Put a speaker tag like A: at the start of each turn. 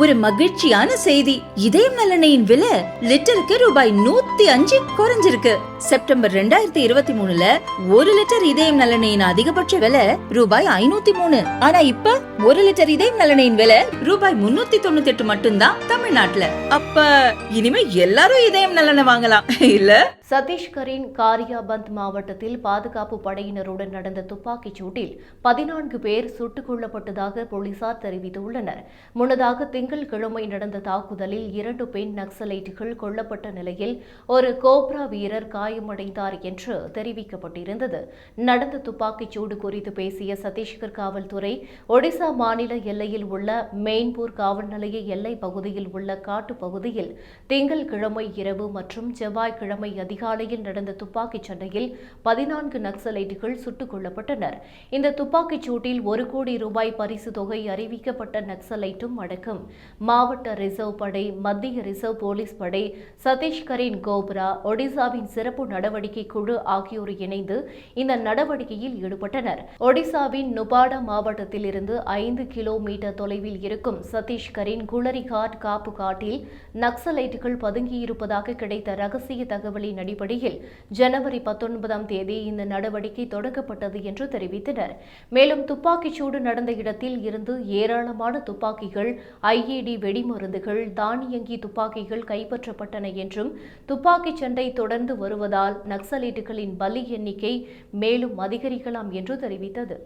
A: ஒரு மகிழ்ச்சியான செய்தி. இதயம் நலனையின் விலை லிட்டருக்கு ரூபாய் நூத்தி அஞ்சு குறைஞ்சிருக்கு. செப்டம்பர் ரெண்டாயிரத்தி இருபத்தி மூணுல ஒரு லிட்டர் இதயம் நலனையின் அதிகபட்ச விலை ரூபாய் ஐநூத்தி மூணு. ஆனா இப்ப ஒரு லிட்டர் இதயம் நலனையின் விலை ரூபாய் முன்னூத்தி தொண்ணூத்தி எட்டு மட்டும்தான் தமிழ்நாட்டுல. அப்ப இனிமே எல்லாரும் இதயம் நலனை வாங்கலாம். இல்ல?
B: சத்தீஸ்கரின் காரியாபந்த் மாவட்டத்தில் பாதுகாப்பு படையினருடன் நடந்த துப்பாக்கிச் சூட்டில் பதினான்கு பேர் சுட்டுக் கொல்லப்பட்டதாக போலீசார் தெரிவித்துள்ளனர். முன்னதாக திங்கட்கிழமை நடந்த தாக்குதலில் இரண்டு பெண் நக்சலைட்டுகள் கொல்லப்பட்ட நிலையில் ஒரு கோப்ரா வீரர் காயமடைந்தார் என்று தெரிவிக்கப்பட்டிருந்தது. நடந்த துப்பாக்கிச் சூடு குறித்து பேசிய சத்தீஸ்கர் காவல்துறை ஒடிசா மாநில எல்லையில் உள்ள மெயின்பூர் காவல் நிலைய எல்லை பகுதியில் உள்ள காட்டுப் பகுதியில் திங்கட்கிழமை இரவு மற்றும் செவ்வாய்க்கிழமை அதிகாலையில் நடந்த துப்பாக்கிச் சண்டையில் பதினான்கு நக்சலைட்டுகள் சுட்டுக் கொல்லப்பட்டனர். இந்த துப்பாக்கிச் சூட்டில் ஒரு கோடி ரூபாய் பரிசு தொகை அறிவிக்கப்பட்ட நக்சலைட்டும் அடக்கம். மாவட்ட ரிசர்வ் படை மத்திய ரிசர்வ் போலீஸ் படை சத்தீஷ்கரின் கோப்ரா ஒடிசாவின் சிறப்பு நடவடிக்கை குழு ஆகியோர் இணைந்து இந்த நடவடிக்கையில் ஈடுபட்டனர். ஒடிசாவின் நுபாடா மாவட்டத்தில் இருந்து ஐந்து கிலோமீட்டர் தொலைவில் இருக்கும் சத்தீஷ்கரின் குளரிகாட் காப்பு காட்டில் நக்சலைட்டுகள் பதுங்கியிருப்பதாக கிடைத்த ரகசிய தகவலின் அடிப்படையில் ஜனவரி பத்தொன்பதாம் தேதி இந்த நடவடிக்கை தொடங்கப்பட்டது என்று தெரிவித்தனர். மேலும் துப்பாக்கிச்சூடு நடந்த இடத்தில் இருந்து ஏராளமான துப்பாக்கிகள் ஐ ஐஏடி வெடிமருந்துகள் தானியங்கி துப்பாக்கிகள் கைப்பற்றப்பட்டன என்றும் துப்பாக்கிச் சண்டை தொடர்ந்து வருவதால் நக்சலைட்டுகளின் பலி எண்ணிக்கை மேலும் அதிகரிக்கலாம் என்று தெரிவித்தது.